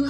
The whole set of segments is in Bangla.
দু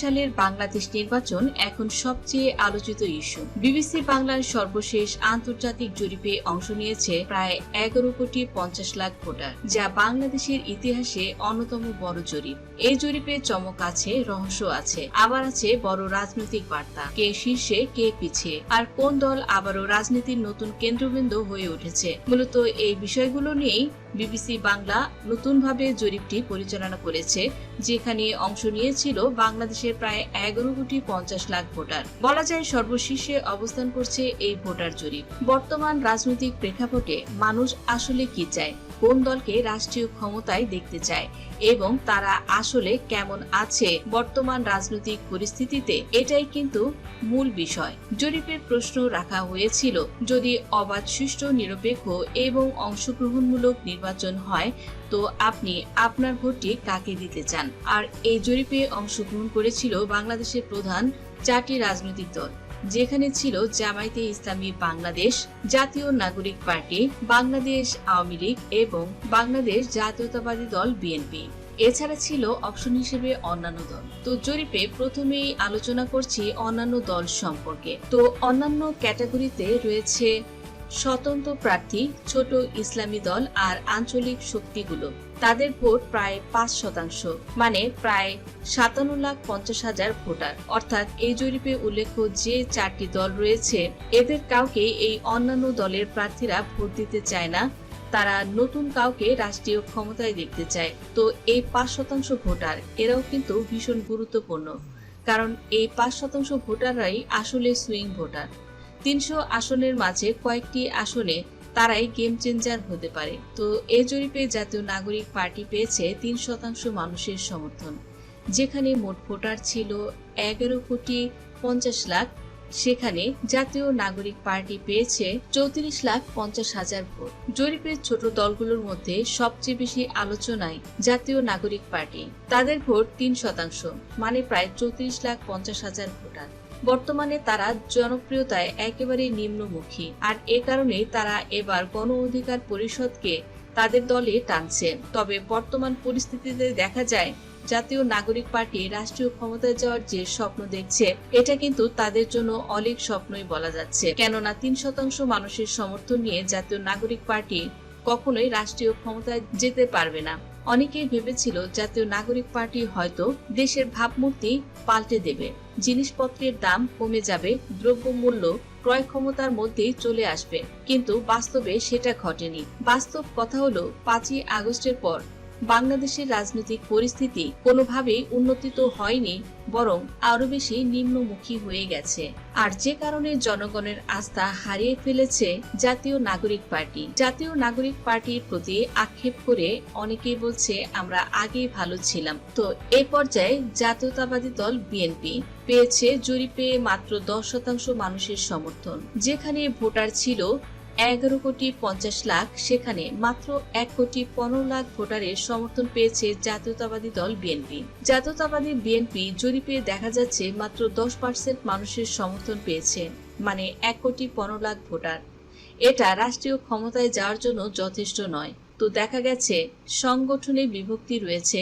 সালের বাংলাদেশ নির্বাচন এখন সবচেয়ে আলোচিত ইস্যু। বিবিসি বাংলার সর্বশেষ আন্তর্জাতিক জরিপে অংশ নিয়েছে প্রায় এগারো কোটি পঞ্চাশ লাখ ভোটার, যা বাংলাদেশের ইতিহাসে অন্যতম বড় জরিপ। এই জরিপে চমক আছে, রহস্য আছে, আবার আছে বড় রাজনৈতিক বার্তা। কে শীর্ষে, কে পিছিয়ে আর কোন দল আবারও রাজনীতির নতুন কেন্দ্রবিন্দু হয়ে উঠেছে। মূলত এই বিষয়গুলো নিয়েই বিবিসি বাংলা নতুনভাবে জরিপটি পরিচালনা করেছে, যেখানে অংশ নিয়েছিল বাংলাদেশের প্রায় এগারো কোটি পঞ্চাশ লাখ ভোটার। বলা যায় সর্বশীর্ষে অবস্থান করছে এই ভোটার জরিপ। বর্তমান রাজনৈতিক প্রেক্ষাপটে মানুষ আসলে কি চায়? কোন দলকে রাষ্ট্রীয় ক্ষমতায় দেখতে চায় এবং তারা আসলে কেমন আছে বর্তমান রাজনৈতিক পরিস্থিতিতে, এটাই কিন্তু মূল বিষয়। জরিপের প্রশ্ন রাখা হয়েছিল, যদি অবাধ, সুষ্ঠু, নিরপেক্ষ এবং অংশগ্রহণমূলক নির্বাচন হয়, তো আপনি আপনার ভোটটি কাকে দিতে চান? আর এই জরিপে অংশগ্রহণ করেছিল বাংলাদেশের প্রধান চারটি রাজনৈতিক দল। যেখানে ছিল জামায়াতে ইসলামী বাংলাদেশ, জাতীয় নাগরিক পার্টি, বাংলাদেশ আওয়ামী লীগ এবং বাংলাদেশ জাতীয়তাবাদী দল বিএনপি। এছাড়া ছিল অপশন হিসেবে অন্যান্য দল। তো জরিপে প্রথমেই আলোচনা করছি অন্যান্য দল সম্পর্কে। তো অন্যান্য ক্যাটাগরিতে রয়েছে স্বতন্ত্র প্রার্থী, ছোট ইসলামী দল আর আঞ্চলিক শক্তিগুলো। তাদের ভোট প্রায় পাঁচ শতাংশ মানে প্রায় সাতান্ন লাখ পঞ্চাশ হাজার ভোটার। অর্থাৎ এই জরিপে উল্লেখ্য যে চারটি দল রয়েছে, এদের কাউকে এই অন্যান্য দলের প্রার্থীরা ভোট দিতে চায় না। তারা নতুন কাউকে রাষ্ট্রীয় ক্ষমতায় দেখতে চায়। তো এই পাঁচ শতাংশ ভোটার, এরাও কিন্তু ভীষণ গুরুত্বপূর্ণ। কারণ এই পাঁচ শতাংশ ভোটাররাই আসলে সুইং ভোটার। তিনশো আসনের মাঝে কয়েকটি আসনে তারাই গেম চেঞ্জার হতে পারে। তো এই জরিপে জাতীয় নাগরিক পার্টি পেয়েছে তিন শতাংশ মানুষের সমর্থন। যেখানে মোট ভোটার ছিল এগারো কোটি পঞ্চাশ লাখ। সেখানে জাতীয় নাগরিক পার্টি পেয়েছে চৌত্রিশ লাখ পঞ্চাশ হাজার ভোট। জরিপের ছোট দলগুলোর মধ্যে সবচেয়ে বেশি আলোচনায় জাতীয় নাগরিক পার্টি। তাদের ভোট তিন শতাংশ মানে প্রায় চৌত্রিশ লাখ পঞ্চাশ হাজার ভোটার। বর্তমানে তারা জনপ্রিয়তায় একেবারে নিম্নমুখী। আর এ কারণে তারা এবার গণ অধিকার পরিষদকে তাদের দলে টানছে। তবে বর্তমান পরিস্থিতিতে দেখা যায়, জাতীয় নাগরিক পার্টি রাষ্ট্রীয় ক্ষমতায় যাওয়ার যে স্বপ্ন দেখছে, এটা কিন্তু তাদের জন্য অনেক স্বপ্নই বলা যাচ্ছে। কেননা তিন শতাংশ মানুষের সমর্থন নিয়ে জাতীয় নাগরিক পার্টি কখনোই রাষ্ট্রীয় ক্ষমতায় যেতে পারবে না। অনেকেই ভেবেছিল জাতীয় নাগরিক পার্টি হয়তো দেশের ভাবমূর্তি পাল্টে দেবে। জিনিসপত্রের দাম কমে যাবে, দ্রব্যমূল্য ক্রয় ক্ষমতার মধ্যেই চলে আসবে। কিন্তু বাস্তবে সেটা ঘটেনি। বাস্তব কথা হলো, পাঁচই আগস্টের পর বাংলাদেশের রাজনৈতিক পরিস্থিতি কোনোভাবেই উন্নতি তো হয়নি, বরং আরও বেশি নিম্নমুখী হয়ে গেছে। আর যে কারণে জনগণের আস্থা হারিয়ে ফেলেছে জাতীয় নাগরিক পার্টি। জাতীয় নাগরিক পার্টির প্রতি আক্ষেপ করে অনেকেই বলছে, আমরা আগেই ভালো ছিলাম। তো এ পর্যায়ে জাতীয়তাবাদী দল বিএনপি পেয়েছে জরিপে মাত্র দশ শতাংশ মানুষের সমর্থন। যেখানে ভোটার ছিল এগারো কোটি পঞ্চাশ লাখ, সেখানে মাত্র এক কোটি পনেরো লাখ ভোটারের সমর্থন পেয়েছে জাতীয়তাবাদী দল বিএনপি। জাতীয়তাবাদী বিএনপি জরিপে দেখা যাচ্ছে মাত্র দশ পার্সেন্ট মানুষের সমর্থন পেয়েছে মানে এক কোটি পনেরো লাখ ভোটার। এটা রাষ্ট্রীয় ক্ষমতায় যাওয়ার জন্য যথেষ্ট নয়। তো দেখা গেছে, সংগঠনে বিভক্তি রয়েছে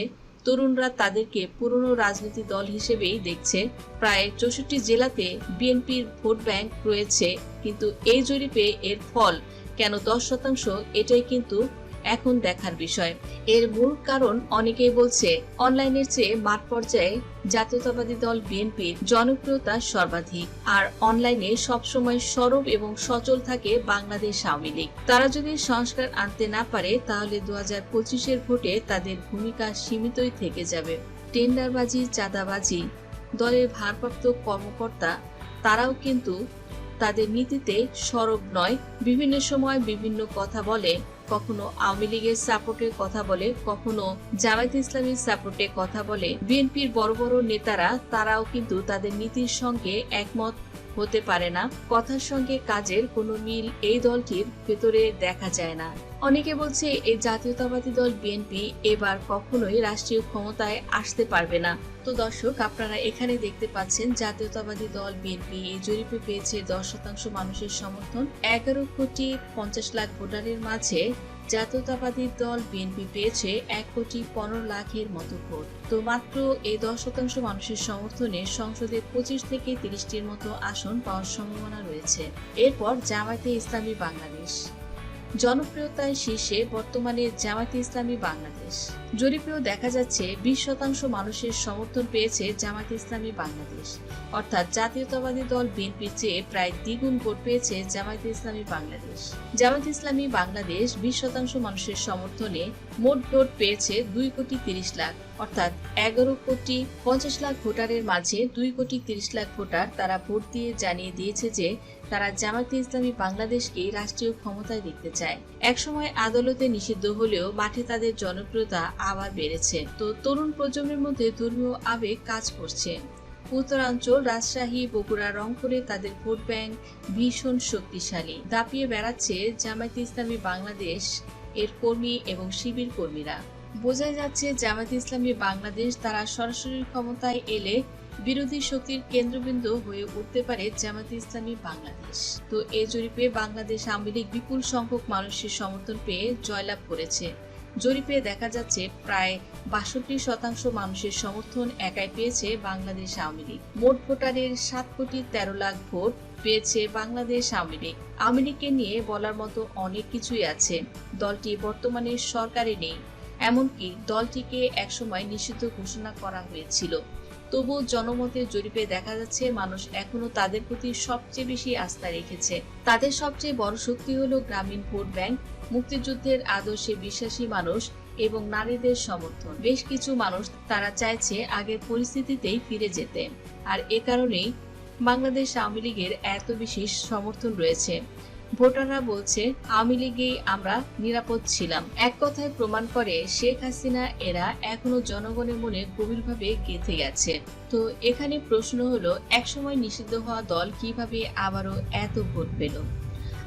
তরুণরা তাদেরকে পুরনো রাজনৈতিক দল হিসেবেই দেখছে। প্রায় চৌষট্টি জেলাতে বিএনপির ভোট ব্যাংক রয়েছে, কিন্তু এই জরিপে এর ফল কেন দশ শতাংশ, এটাই কিন্তু এখন দেখার বিষয়। এর মূল কারণ অনেকেই বলছে, অনলাইনের চেয়ে মাঠ পর্যায়ে জাতীয়তাবাদী দল বিএনপির জনপ্রিয়তা সর্বাধিক। আর অনলাইনে সবসময় সরব এবং সচল থাকে বাংলাদেশ আওয়ামী লীগ। তারা যদি সংস্কার আনতে না পারে, তাহলে দু হাজার পঁচিশের ভোটে তাদের ভূমিকা সীমিতই থেকে যাবে। টেন্ডারবাজি, চাঁদাবাজি, দলের ভারপ্রাপ্ত কর্মকর্তা, তারাও কিন্তু তাদের নীতিতে সরব নয়। বিভিন্ন সময় বিভিন্ন কথা বলে কখনো আওয়ামী লীগের সাপোর্টে কথা বলে, কখনো জামায়াত ইসলামীর সাপোর্টে কথা বলে। বিএনপির বড় বড় নেতারা, তারাও কিন্তু তাদের নীতির সঙ্গে একমত। হতে পারে না। কথার সঙ্গে কাজের কোনো মিল এই দলটির ভেতরে দেখা যায় না। অনেকে বলছে এই জাতীয়তাবাদী দল বিএনপি এবার কখনোই রাষ্ট্রীয় ক্ষমতায় আসতে পারবে না। তো দর্শক, আপনারা এখানে দেখতে পাচ্ছেন জাতীয়তাবাদী দল বিএনপি এই জরিপে পেয়েছে দশ শতাংশ মানুষের সমর্থন। এগারো কোটি পঞ্চাশ লাখ ভোটারের মাঝে জাতীয়তাবাদী দল বিএনপি পেয়েছে এক কোটি পনেরো লাখের মতো ভোট। তো মাত্র এই দশ শতাংশ মানুষের সমর্থনে সংসদে পঁচিশ থেকে তিরিশটির মতো আসন পাওয়ার সম্ভাবনা রয়েছে। এরপর জামায়াতে ইসলামী বাংলাদেশ। জনপ্রিয়তায় শীর্ষে বর্তমানে জামায়াতে ইসলামী বাংলাদেশ। জরিপেও দেখা যাচ্ছে বিশ শতাংশ মানুষের সমর্থন পেয়েছে জামায়াতে ইসলামী বাংলাদেশ। অর্থাৎ জাতীয়তাবাদী দল বিএনপির চেয়ে প্রায় দ্বিগুণ ভোট পেয়েছে জামায়াতে ইসলামী বাংলাদেশ। জামায়াত ইসলামী বাংলাদেশ বিশ শতাংশ মানুষের সমর্থনে মোট ভোট পেয়েছে দুই কোটি তিরিশ লাখ। অর্থাৎ এগারো কোটি পঞ্চাশ লাখ ভোটারের মাঝে দুই কোটি তিরিশ লাখ ভোটার তারা ভোট দিয়ে জানিয়ে দিয়েছে যে তারা জামায়াতে ইসলামী বাংলাদেশকে রাষ্ট্রীয় ক্ষমতায় দেখতে চায়। একসময় আদালতে নিষিদ্ধ হলেও মাঠে তাদের জনপ্রিয়তা আবার বেড়েছে। তো তরুণ প্রজন্মের মধ্যে ধর্মীয় আবেগ কাজ করছে। উত্তরাঞ্চল রাজশাহী, বগুড়া, রংপুরে তাদের ভোট ব্যাংক ভীষণ শক্তিশালী। দাপিয়ে বেড়াচ্ছে জামায়াতে ইসলামী বাংলাদেশ এর কর্মী এবং শিবির কর্মীরা। বোঝা যাচ্ছে জামায়াতে ইসলামী বাংলাদেশ তারা সরাসরি ক্ষমতায় এলে বিরোধী শক্তির কেন্দ্রবিন্দু হয়ে উঠতে পারে জামায়াতে ইসলামী বাংলাদেশ। তো এই জরিপে বাংলাদেশ আওয়ামী লীগ বিপুল সংখ্যক মানুষের সমর্থন পেয়ে জয়লাভ করেছে। জরিপে দেখা যাচ্ছে প্রায় বাষট্টি শতাংশ মানুষের সমর্থন একাই পেয়েছে বাংলাদেশ আওয়ামী লীগ। মোট ভোটারের সাত কোটি তেরো লাখ ভোট পেয়েছে বাংলাদেশ আওয়ামী লীগ। আওয়ামী লীগকে নিয়ে বলার মতো অনেক কিছুই আছে। দলটি বর্তমানে সরকারে নেই। এমনকি দলটিকে একসময় নিষিদ্ধ ঘোষণা করা হয়েছিল। তবু জনমতের জরিপে দেখা যাচ্ছে, মানুষ এখনও তাদের প্রতি সবচেয়ে বেশি আস্থা রেখেছে। তাদের সবচেয়ে বড় শক্তি হলো গ্রামীণ ভোট ব্যাংক, মুক্তিযুদ্ধের আদর্শে বিশ্বাসী মানুষ এবং নারীদের সমর্থন। বেশ কিছু মানুষ তারা চাইছে আগের পরিস্থিতিতেই ফিরে যেতে। আর এ কারণেই বাংলাদেশ আওয়ামী লীগের এত বিশেষ সমর্থন রয়েছে। ভোটাররা বলছে, আওয়ামী লীগেই আমরা নিরাপদ ছিলাম। এক কথায় প্রমাণ করে, শেখ হাসিনা এরা এখনও জনগণের মনে গভীরভাবে গেঁথে গেছে। তো এখানে প্রশ্ন হলো, একসময় নিষিদ্ধ হওয়া দল কীভাবে আবারও এত ভোট পেল?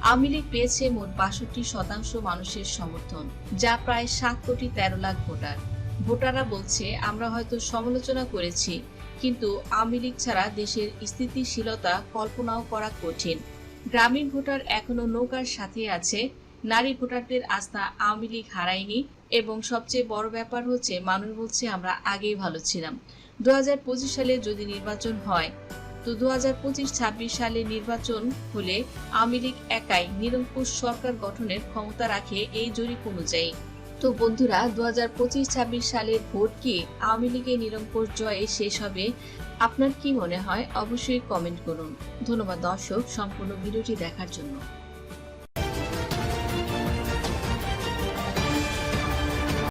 আওয়ামী লীগ পেয়েছে মোট বাষট্টি শতাংশ মানুষের সমর্থন, যা প্রায় সাত কোটি তেরো লাখ ভোটার। ভোটাররা বলছে, আমরা হয়তো সমালোচনা করেছি, কিন্তু আওয়ামী লীগ ছাড়া দেশের স্থিতিশীলতা কল্পনাও করা কঠিন। গ্রামীণ ভোটার এখনও নৌকার সাথে আছে। নারী ভোটারদের আস্থা আওয়ামী লীগ হারায়নি এবং সবচেয়ে বড় ব্যাপার হচ্ছে, মানুষ বলছে আমরা আগেই ভালো ছিলাম। দু হাজার পঁচিশ সালে যদি নির্বাচন হয়, তো দু হাজার পঁচিশ ছাব্বিশ সালে নির্বাচন হলে আওয়ামী লীগ একাই নিরঙ্কুশ সরকার গঠনের ক্ষমতা রাখে এই জরিপ অনুযায়ী। তো বন্ধুরা দু হাজার পঁচিশ ছাব্বিশ সালের ভোট কি আওয়ামী লীগের নিরঙ্কুশ জয়ে শেষ হবে? আপনার কি মনে হয়? অবশ্যই কমেন্ট করুন। ধন্যবাদ দর্শক, সম্পূর্ণ ভিডিওটি দেখার জন্য।